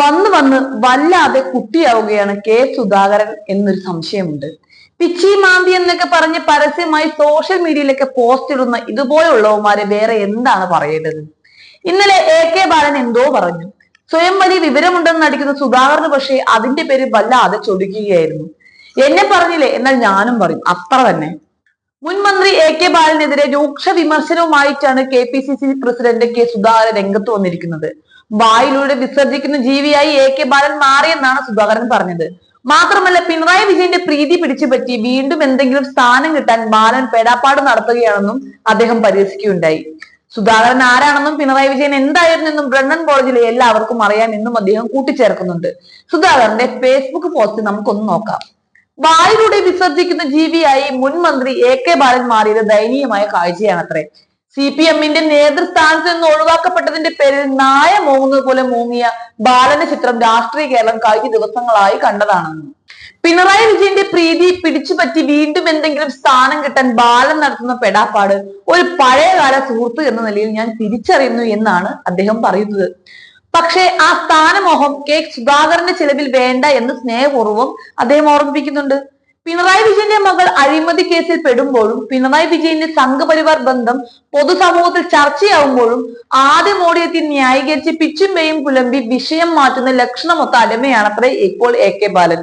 വന്ന് വന്ന് വല്ലാതെ കുട്ടിയാവുകയാണ് കെ സുധാകരൻ എന്നൊരു സംശയമുണ്ട്. പിച്ചി മാന്തി എന്നൊക്കെ പറഞ്ഞ് പരസ്യമായി സോഷ്യൽ മീഡിയയിലൊക്കെ പോസ്റ്റ് ഇടുന്ന ഇതുപോലുള്ളവന്മാരെ വേറെ എന്താണ് പറയേണ്ടത്? ഇന്നലെ എ കെ ബാലൻ എന്തോ പറഞ്ഞു. സ്വയം വലിയ വിവരമുണ്ടെന്ന് നടിക്കുന്ന സുധാകരന് പക്ഷേ അതിന്റെ പേര് വല്ലാതെ ചൊടിക്കുകയായിരുന്നു. എന്നെ പറഞ്ഞില്ലേ എന്നാൽ ഞാനും പറയും. അത്ര തന്നെ. മുൻ മന്ത്രി എ കെ ബാലനെതിരെ രൂക്ഷ വിമർശനവുമായിട്ടാണ് K P C C president K Sudhakaran രംഗത്ത് വന്നിരിക്കുന്നത്. വായിലൂടെ വിസർജിക്കുന്ന ജീവിയായി എ കെ ബാലൻ മാറിയെന്നാണ് സുധാകരൻ പറഞ്ഞത്. മാത്രമല്ല പിണറായി വിജയന്റെ പ്രീതി പിടിച്ചുപറ്റി വീണ്ടും എന്തെങ്കിലും സ്ഥാനം കിട്ടാൻ ബാലൻ പേടാപ്പാട് നടത്തുകയാണെന്നും അദ്ദേഹം പരിഹസിക്കുകയുണ്ടായി സുധാകരൻ ആരാണെന്നും പിണറായി വിജയൻ എന്തായിരുന്നെന്നും ബ്രണ്ണൻ കോളേജിലെ എല്ലാവർക്കും അറിയാം എന്നും അദ്ദേഹം കൂട്ടിച്ചേർക്കുന്നുണ്ട്. സുധാകരന്റെ ഫേസ്ബുക്ക് പോസ്റ്റ് നമുക്കൊന്ന് നോക്കാം. വായിലൂടെ വിസർജിക്കുന്ന ജീവിയായി മുൻ മന്ത്രി എ കെ ബാലൻ മാറിയത് ദയനീയമായ കാഴ്ചയാണത്രേ. സി പി എമ്മിന്റെ നേതൃസ്ഥാനത്ത് നിന്ന് ഒഴിവാക്കപ്പെട്ടതിന്റെ പേരിൽ നായ മൂങ്ങുന്നത് പോലെ മൂങ്ങിയ ബാലന്റെ ചിത്രം രാഷ്ട്രീയ കേരളം കഴിഞ്ഞ ദിവസങ്ങളായി കണ്ടതാണെന്ന്. പിണറായി വിജയന്റെ പ്രീതി പിടിച്ചുപറ്റി വീണ്ടും എന്തെങ്കിലും സ്ഥാനം കിട്ടാൻ ബാലൻ നടത്തുന്ന പെടാപ്പാട് ഒരു പഴയകാല സുഹൃത്ത് എന്ന നിലയിൽ ഞാൻ തിരിച്ചറിയുന്നു എന്നാണ് അദ്ദേഹം പറയുന്നത്. പക്ഷേ ആ സ്ഥാനമോഹം കെ സുധാകരന്റെ ചെലവിൽ വേണ്ട എന്ന് സ്നേഹപൂർവം അദ്ദേഹം ഓർമ്മിപ്പിക്കുന്നുണ്ട്. പിണറായി വിജയന്റെ മകൾ അഴിമതി കേസിൽ പെടുമ്പോഴും പിണറായി വിജയന്റെ സംഘപരിവാർ ബന്ധം പൊതുസമൂഹത്തിൽ ചർച്ചയാവുമ്പോഴും ആദ്യം ഓടിയെത്തി ന്യായീകരിച്ച് പിച്ചും പേയും പുലമ്പി വിഷയം മാറ്റുന്ന ലക്ഷണമൊത്ത അടിമയാണത്രേ ഇപ്പോൾ എ കെ ബാലൻ.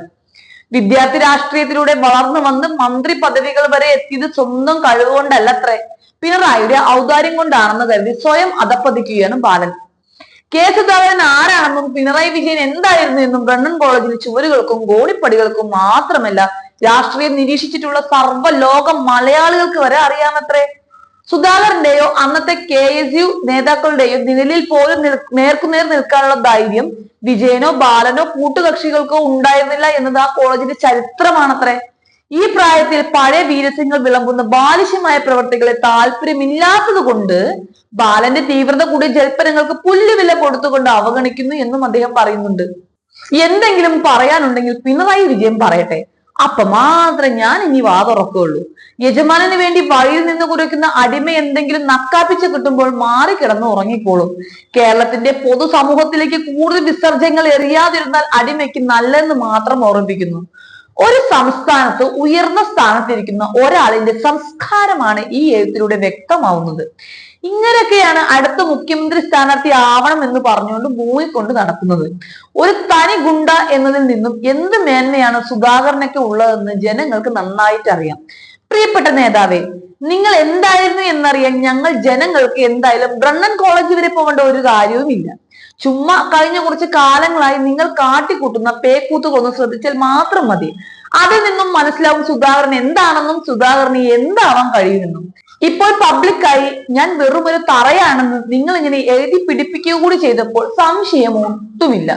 വിദ്യാർത്ഥി രാഷ്ട്രീയത്തിലൂടെ വളർന്നു വന്ന് മന്ത്രി പദവികൾ വരെ എത്തിയത് സ്വന്തം കഴിവുകൊണ്ടല്ലത്രേ. പിണറായിയുടെ ഔദാര്യം കൊണ്ടാണെന്ന് കരുതി സ്വയം അധപ്പതിക്കുകയാണ് ബാലൻ. കേസ് സുധാകരൻ ആരാണെന്നും പിണറായി വിജയൻ എന്തായിരുന്നു എന്നും ബ്രണ്ണൻ കോളേജിലെ ചുവരുകൾക്കും ഗോളിപ്പടികൾക്കും മാത്രമല്ല രാഷ്ട്രീയം നിരീക്ഷിച്ചിട്ടുള്ള സർവ ലോകം മലയാളികൾക്ക് വരെ അറിയാമത്രേ. സുധാകരന്റെയോ അന്നത്തെ കെ എസ് യു നേതാക്കളുടെയോ നിഴലിൽ പോലും നേർക്കുനേർ നിൽക്കാനുള്ള ധൈര്യം വിജയനോ ബാലനോ കൂട്ടുകക്ഷികൾക്കോ ഉണ്ടായിരുന്നില്ല എന്നത് ആ കോളേജിന്റെ ചരിത്രമാണത്രേ. ഈ പ്രായത്തിൽ പഴയ വീരസിംഹങ്ങൾ വിളമ്പുന്ന ബാലിശ്യമായ പ്രവർത്തികളെ താല്പര്യമില്ലാത്തത് കൊണ്ട് ബാലന്റെ തീവ്രത കൂടിയ ജൽപ്പനങ്ങൾക്ക് പുല്ലുവില കൊടുത്തുകൊണ്ട് അവഗണിക്കുന്നു എന്നും അദ്ദേഹം പറയുന്നുണ്ട്. എന്തെങ്കിലും പറയാനുണ്ടെങ്കിൽ പിണറായി വിജയൻ പറയട്ടെ. അപ്പൊ മാത്രം ഞാൻ ഇനി വാ യജമാനന് വേണ്ടി വഴിയിൽ നിന്ന് കുറയ്ക്കുന്ന അടിമ എന്തെങ്കിലും നക്കാപ്പിച്ച് കിട്ടുമ്പോൾ മാറിക്കിടന്ന് ഉറങ്ങിക്കോളും. കേരളത്തിന്റെ പൊതുസമൂഹത്തിലേക്ക് കൂടുതൽ വിസർജ്യങ്ങൾ എറിയാതിരുന്നാൽ അടിമയ്ക്ക് നല്ലതെന്ന് മാത്രം ഓർമ്മിപ്പിക്കുന്നു. ഒരു സംസ്ഥാനത്ത് ഉയർന്ന സ്ഥാനത്തിരിക്കുന്ന ഒരാളിന്റെ സംസ്കാരമാണ് ഈ എഴുത്തിലൂടെ വ്യക്തമാവുന്നത്. ഇങ്ങനെയൊക്കെയാണ് അടുത്ത മുഖ്യമന്ത്രി സ്ഥാനാർത്ഥി ആവണം എന്ന് പറഞ്ഞുകൊണ്ട് കൊണ്ട് നടക്കുന്നത്. ഒരു തനി ഗുണ്ട എന്നതിൽ നിന്നും എന്ത് മേന്മയാണ് സുധാകരനൊക്കെ ഉള്ളതെന്ന് ജനങ്ങൾക്ക് നന്നായിട്ട് അറിയാം. പ്രിയപ്പെട്ട നേതാവേ നിങ്ങൾ എന്തായിരുന്നു എന്നറിയാൻ ഞങ്ങൾ ജനങ്ങൾക്ക് എന്തായാലും ബ്രണ്ണൻ കോളേജ് വരെ പോകേണ്ട ഒരു കാര്യവുമില്ല. ചുമ്മാ കഴിഞ്ഞ കുറച്ച് കാലങ്ങളായി നിങ്ങൾ കാട്ടിക്കൂട്ടുന്ന പേക്കൂത്തുകളൊന്ന് ശ്രദ്ധിച്ചാൽ മാത്രം മതി. അതിൽ നിന്നും മനസ്സിലാവും സുധാകരൻ എന്താണെന്നും സുധാകരന് എന്താവാൻ കഴിയുമെന്നും. ഇപ്പോൾ പബ്ലിക്കായി ഞാൻ വെറും ഒരു തറയാണെന്ന് നിങ്ങൾ ഇങ്ങനെ എഴുതി പിടിപ്പിക്കുക കൂടി ചെയ്തപ്പോൾ സംശയം ഒട്ടുമില്ല